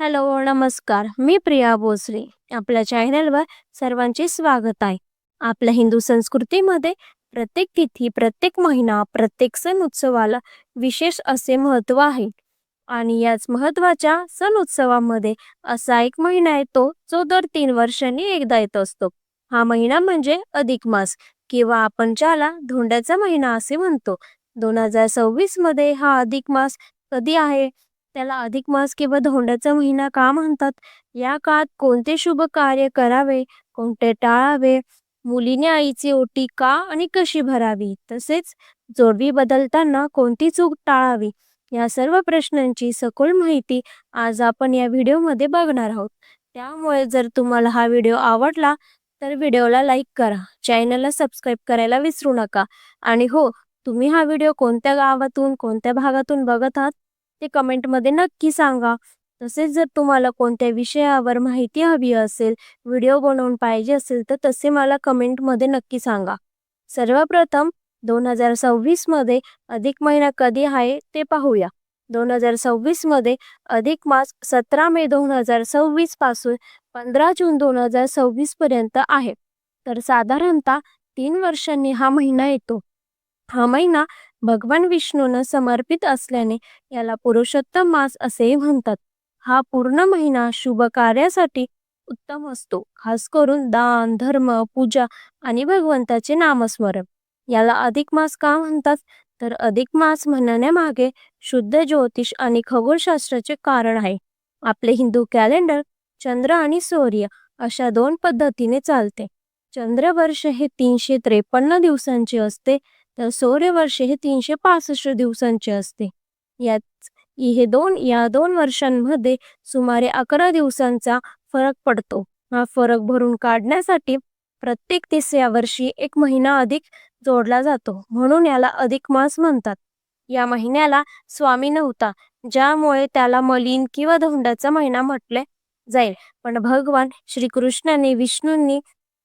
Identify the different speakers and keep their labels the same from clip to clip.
Speaker 1: Hello नमस्कार. मी प्रिया भोसले. आपल्या चॅनलवर सर्वांचे स्वागत आहे. आपल्या हिंदू संस्कृतीमध्ये प्रत्येक तिथी प्रत्येक महिना प्रत्येक सण उत्सवाला विशेष असे महत्त्व आहे. आणि याच महत्त्वाच्या सण उत्सवामध्ये असा एक महिना येतो जो दर तीन वर्षांनी एकदा येत असतो. हा महिना म्हणजे अधिक मास किंवा आपण ज्याला धोंड्याचा महिना असे म्हणतो. दोन हजार सव्वीसमध्ये हा अधिक मास कधी आहे? त्याला अधिक मास किंवा धोंड्याचा महिना का म्हणतात? या काळात कोणते शुभ कार्य करावे? कोणते टाळावे? मुलीने आईची ओटी का आणि कशी भरावी? तसेच जोडवी बदलताना कोणती चूक टाळावी? या सर्व प्रश्नांची सखोल माहिती आज आपण या व्हिडिओमध्ये बघणार आहोत. त्यामुळे जर तुम्हाला हा व्हिडिओ आवडला तर व्हिडिओला लाईक करा. चॅनलला सबस्क्राईब करायला विसरू नका. आणि हो तुम्ही हा व्हिडिओ कोणत्या गावातून कोणत्या भागातून बघत आहात? ते कमेंटमध्ये नक्की सांगा. तसेच जर तुम्हाला कोणत्या विषयावर माहिती हवी असेल व्हिडिओ बनवून पाहिजे असेल तर तसे मला कमेंटमध्ये नक्की सांगा. सर्वप्रथम दोन हजार सव्वीसमध्ये अधिक महिना कधी आहे ते पाहूया. दोन हजार सव्वीसमध्ये अधिक मास सतरा मे दोन हजार सव्वीसपासून पंधरा जून दोन हजार सव्वीस पर्यंत आहे. तर साधारणतः तीन वर्षांनी हा महिना येतो. हा महिना भगवान विष्णूंना समर्पित असल्याने याला पुरुषोत्तम मास असेही म्हणतात. हा पूर्ण महिना शुभ कार्यासाठी उत्तम असतो खास करून दान धर्म पूजा आणि भगवंताचे नामस्मरण. याला अधिक मास का म्हणतात? तर अधिक मास म्हणण्यामागे शुद्ध ज्योतिष आणि खगोलशास्त्राचे कारण आहे. आपले हिंदू कॅलेंडर चंद्र आणि सूर्य अशा दोन पद्धतीने चालते. चंद्रवर्ष हे तीनशे त्रेपन्न दिवसांचे असते तर सौर्यवर्ष हे तीनशे पासष्ट दिवसांचे असते. यात हे दोन या दोन वर्षांमध्ये सुमारे अकरा दिवसांचा फरक पडतो. हा फरक भरून काढण्यासाठी प्रत्येक तिसऱ्या वर्षी एक महिना अधिक जोडला जातो म्हणून याला अधिक मास म्हणतात. या महिन्याला स्वामी नव्हता ज्यामुळे त्याला मलिन किंवा धोंडाचा महिना म्हटले जाईल. पण भगवान श्रीकृष्णाने विष्णूंनी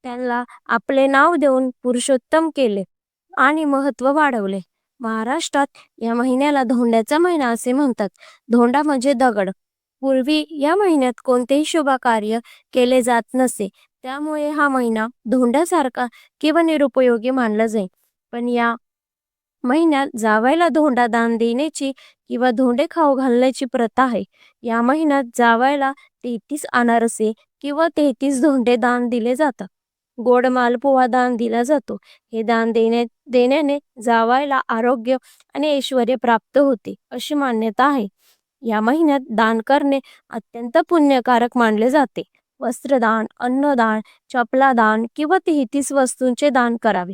Speaker 1: त्यांना आपले नाव देऊन पुरुषोत्तम केले. आणि महत्त्व वाढवले. महाराष्ट्रात या महिन्याला धोंड्याचा महिना असे म्हणतात. धोंडा म्हणजे दगड. पूर्वी या महिन्यात कोणतेही शुभ कार्य केले जात नसे. त्यामुळे हा महिना धोंड्यासारखा किंवा निरुपयोगी मानला जाईल पण या महिन्यात जावायला धोंडा दान देण्याची किंवा धोंडे खाऊ घालण्याची प्रथा आहे. या महिन्यात जावायला तेहतीस अनारसे किंवा तेहतीस धोंडे दान दिले जातात. गोड मालपोहा दान दिला जातो. हे दान देण्या देण्याने जावायला आरोग्य आणि ऐश्वर प्राप्त होते अशी मान्यता आहे. या महिन्यात दान करणे अत्यंत पुण्यकारक मानले जाते. वस्त्रदान अन्नदान चपला दान किंवा तेहतीस वस्तूंचे दान करावे.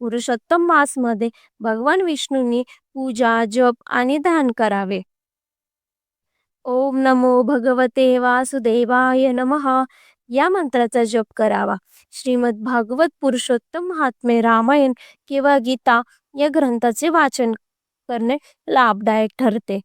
Speaker 1: पुरुषोत्तम मासमध्ये भगवान विष्णूंनी पूजा जप आणि दान करावे. ओम नमो भगवते वासुदेवाय नमः. या मंत्राचा जप करावा. श्रीमद भागवत पुरुषोत्तम महात्मे रामायण किंवा गीता या ग्रंथाचे वाचन करणे लाभदायक ठरते.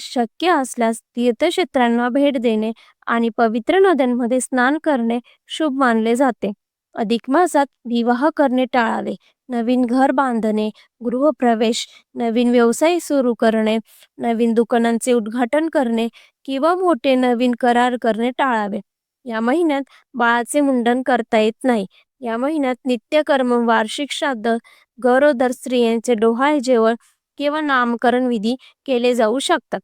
Speaker 1: शक्य असल्यास तीर्थक्षेत्रांना भेट देणे आणि पवित्र नद्यांमध्ये स्नान करणे शुभ मानले जाते. अधिक मासात विवाह करणे टाळावे. नवीन घर बांधणे गृहप्रवेश नवीन व्यवसाय सुरू करणे नवीन दुकानांचे उद्घाटन करणे किंवा मोठे नवीन करार करणे टाळावे. या महिन्यात बाळाचे मुंडन करता येत नाही. या महिन्यात नित्यकर्म वार्षिक श्राद्ध गरोदर स्त्रियांचे डोहाळे जेवण किंवा नामकरण विधी केले जाऊ शकतात.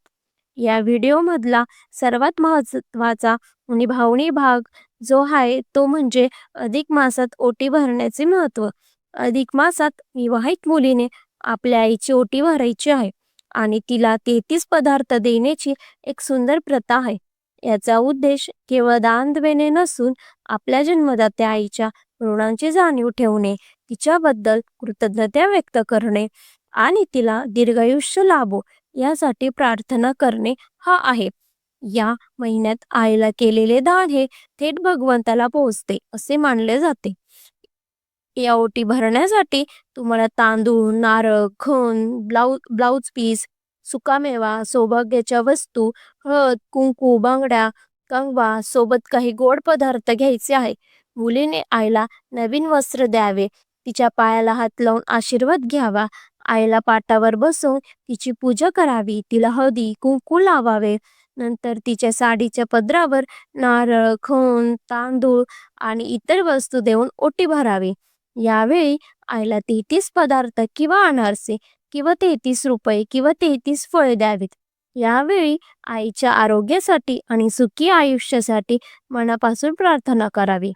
Speaker 1: या व्हिडिओ मधला सर्वात महत्त्वाचा आणि भावनी भाग जो आहे तो म्हणजे अधिक मासात ओटी भरण्याचे महत्त्व अधिक मासात विवाहित मुलीने आपल्या आईची ओटी भरायची आहे आणि तिला तेहतीस पदार्थ देण्याची एक सुंदर प्रथा आहे. याचा उद्देश केवळ दान देणे नसून आपल्या जन्मदात्या आईच्या ऋणांची जाणीव ठेवणे तिच्याबद्दल कृतज्ञता व्यक्त करणे आणि तिला दीर्घायुष्य लाभो यासाठी प्रार्थना करणे हा आहे. या महिन्यात आईला केलेले दान हे थेट भगवंताला पोहोचते असे मानले जाते. या ओटी भरण्यासाठी तुम्हाला तांदूळ नारळ खण ब्लाऊ ब्लाऊज पीस सुकामेवा सौभाग्याच्या वस्तू हळद कुंकू बांगड्या कंगवा सोबत काही गोड पदार्थ घ्यायचे आहे. मुलीने आईला नवीन वस्त्र द्यावे. तिच्या पायाला हात लावून आशीर्वाद घ्यावा. आईला पाटावर बसून तिची पूजा करावी. तिला हळदी कुंकू लावावे. नंतर तिच्या साडीच्या पदरावर नारळ खून तांदूळ आणि इतर वस्तू देऊन ओटी भरावी. यावेळी आईला तेहतीस पदार्थ किंवा अनारसे किंवा तेहतीस रुपये किंवा तेहतीस फळे द्यावीत. यावेळी आईच्या आरोग्यासाठी आणि सुखी आयुष्यासाठी मनापासून प्रार्थना करावी.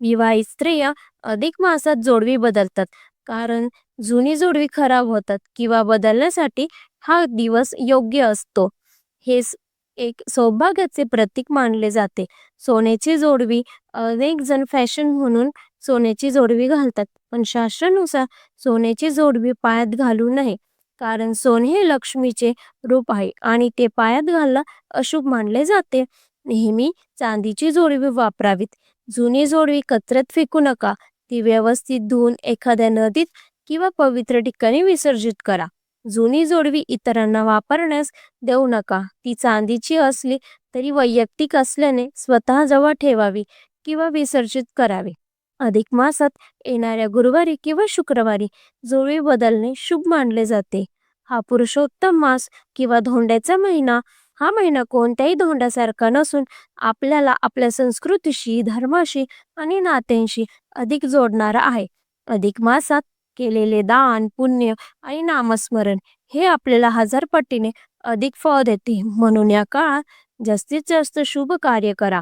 Speaker 1: विवाहित स्त्रिया अधिक मासात जोडवी बदलतात कारण जुनी जोडवी खराब होतात किंवा बदलण्यासाठी हा दिवस योग्य असतो. हे एक सौभाग्याचे प्रतीक मानले जाते. सोन्याची जोडवी अनेक जण फॅशन म्हणून सोन्याची जोडवी घालतात. पण शास्त्रानुसार सोन्याची जोडवी पायात घालू नये. कारण सोने हे लक्ष्मीचे रूप आहे आणि ते पायात घालणं अशुभ मानले जाते. नेहमी चांदीची जोडवी वापरावीत. जुनी जोडवी कचऱ्यात फेकू नका. ती व्यवस्थित धुवून एखाद्या नदीत किंवा पवित्र ठिकाणी विसर्जित करा. जुनी जोडवी इतरांना वापरण्यास देऊ नका. ती चांदीची असली तरी वैयक्तिक असल्याने स्वतःजवळ ठेवावी किंवा विसर्जित करावी. अधिक मासात येणाऱ्या गुरुवारी किंवा शुक्रवारी जोडवी बदलणे शुभ मानले जाते. हा पुरुषोत्तम मास किंवा धोंड्याचा महिना हा महिना कोणत्याही धोंड्यासारखा नसून आपल्याला आपल्या संस्कृतीशी धर्माशी आणि नात्यांशी अधिक जोडणारा आहे. अधिक मासात केलेले दान पुण्य आणि नामस्मरण हे आपल्याला हजार पटीने अधिक फळ देते. म्हणून या काळात जास्तीत जास्त शुभ कार्य करा.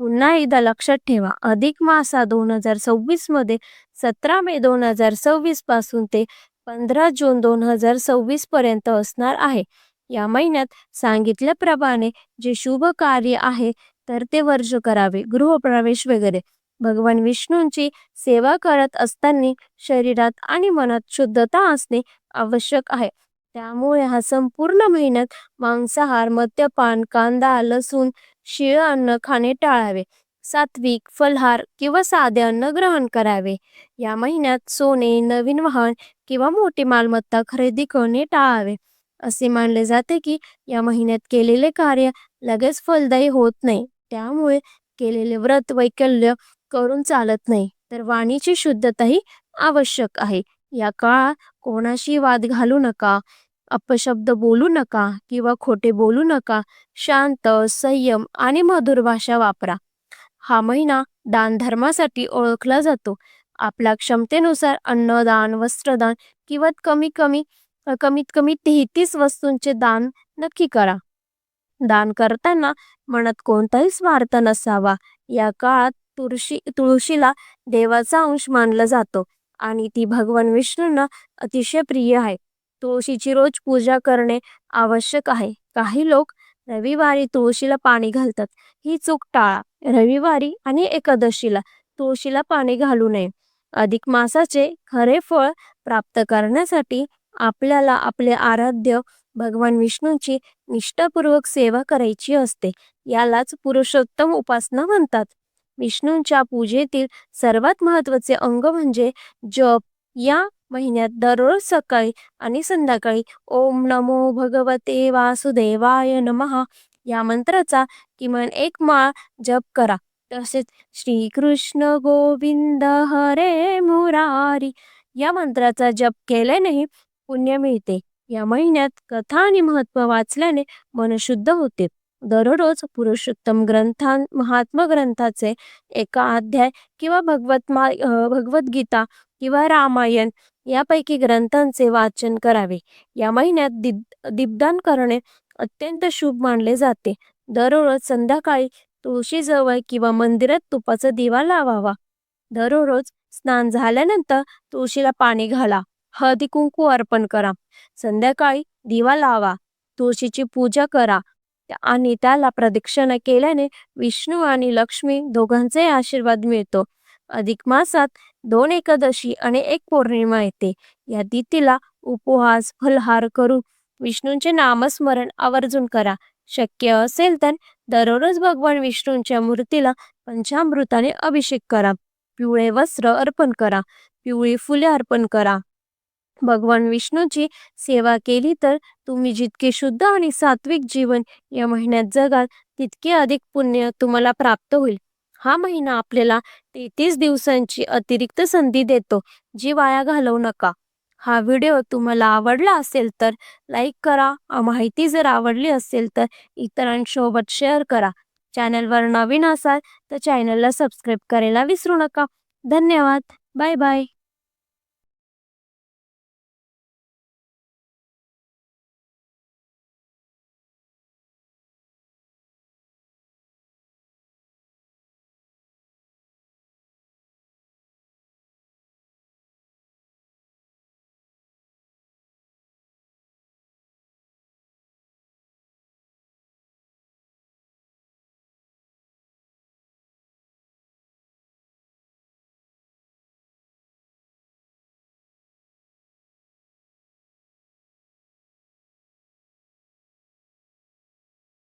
Speaker 1: पुन्हा एकदा लक्षात ठेवा अधिक मासा दोन हजार सव्वीसमध्ये सतरा मे दोन हजार सव्वीसपासून ते पंधरा जून दोन हजार सव्वीस पर्यंत असणार आहे. या महिन्यात सांगितल्याप्रमाणे जे शुभ कार्य आहे तर ते वर्ज करावे. गृहप्रवेश वगैरे. भगवान विष्णूंची सेवा करत असताना शरीरात आणि मनात शुद्धता असणे आवश्यक आहे. त्यामुळे हा संपूर्ण महिन्यात मांसाहार मद्यपान कांदा लसूण शिळ अन्न खाणे टाळावे. सात्विक फलहार किंवा साधे अन्न ग्रहण करावे. या महिन्यात सोने नवीन वाहन किंवा मोठी मालमत्ता खरेदी करणे टाळावे. असे मानले जाते की या महिन्यात केलेले कार्य लगेच फलदायी होत नाही. त्यामुळे केलेले व्रत वैकल्य करून चालत नाही. तर वाणीची शुद्धताही आवश्यक आहे. या काळात कोणाशी वाद घालू नका अपशब्द बोलू नका किंवा खोटे बोलू नका शांत संयम आणि मधुर भाषा वापरा. हा महिना दान धर्मासाठी ओळखला जातो. आपल्या क्षमतेनुसार अन्नदान वस्त्रदान किंवा कमी कमी कमीत कमी तेहतीस वस्तूंचे दान नक्की करा. दान करताना मनात कोणताही स्वार्थ नसावा. या काळात तुळशी तुळशीला देवाचा अंश मानला जातो आणि ती भगवान विष्णूंना अतिशय प्रिय आहे. तुळशीची रोज पूजा करणे आवश्यक आहे. काही लोक रविवारी तुळशीला पाणी घालतात. ही चूक टाळा. रविवारी आणि एकादशीला तुळशीला पाणी घालू नये. अधिक मासाचे खरे फळ प्राप्त करण्यासाठी आपल्याला आपले आराध्य भगवान विष्णूंची निष्ठापूर्वक सेवा करायची असते. यालाच पुरुषोत्तम उपासना म्हणतात. विष्णूंच्या पूजेतील सर्वात महत्त्वाचे अंग म्हणजे जप. या महिन्यात दररोज सकाळी आणि संध्याकाळी ओम नमो भगवते वासुदेवाय नमः या मंत्राचा किमान एक माळ जप करा. तसेच श्रीकृष्ण गोविंद हरे मुरारी या मंत्राचा जप केल्यानेही पुण्य मिळते. या महिन्यात कथा आणि महत्त्व वाचल्याने मन शुद्ध होते. दररोज पुरुषोत्तम ग्रंथां महात्मा ग्रंथाचे एका अध्याय किंवा भगवत मा भगवद्गीता किंवा रामायण यापैकी ग्रंथांचे वाचन करावे. या महिन्यात दीप दीपदान करणे अत्यंत शुभ मानले जाते. दररोज संध्याकाळी तुळशीजवळ किंवा मंदिरात तुपाचा दिवा लावावा. दररोज स्नान झाल्यानंतर तुळशीला पाणी घाला. हळदी कुंकू अर्पण करा. संध्याकाळी दिवा लावा. तुळशीची पूजा करा. आणि त्याला प्रदक्षिणा केल्याने विष्णू आणि लक्ष्मी दोघांचे आशीर्वाद मिळतो. अधिक मासात दोन एकादशी आणि एक पौर्णिमा येते. या तिथीला उपवास फलहार करून विष्णूंचे नामस्मरण आवर्जून करा. शक्य असेल तर दररोज भगवान विष्णूंच्या मूर्तीला पंचामृताने अभिषेक करा. पिवळे वस्त्र अर्पण करा. पिवळी फुले अर्पण करा. भगवान विष्णूची सेवा केली तर तुम्ही जितके शुद्ध आणि सात्विक जीवन या महिन्यात जगाल तितके अधिक पुण्य तुम्हाला प्राप्त होईल. हा महिना आपल्याला तेहतीस दिवसांची अतिरिक्त संधी देतो जी वाया घालवू नका. हा व्हिडिओ तुम्हाला आवडला असेल तर लाईक करा माहिती जर आवडली असेल तर इतरांसोबत शेअर करा. चॅनलवर नवीन असाल तर चॅनलला सबस्क्राईब करायला विसरू नका. धन्यवाद. Bye bye.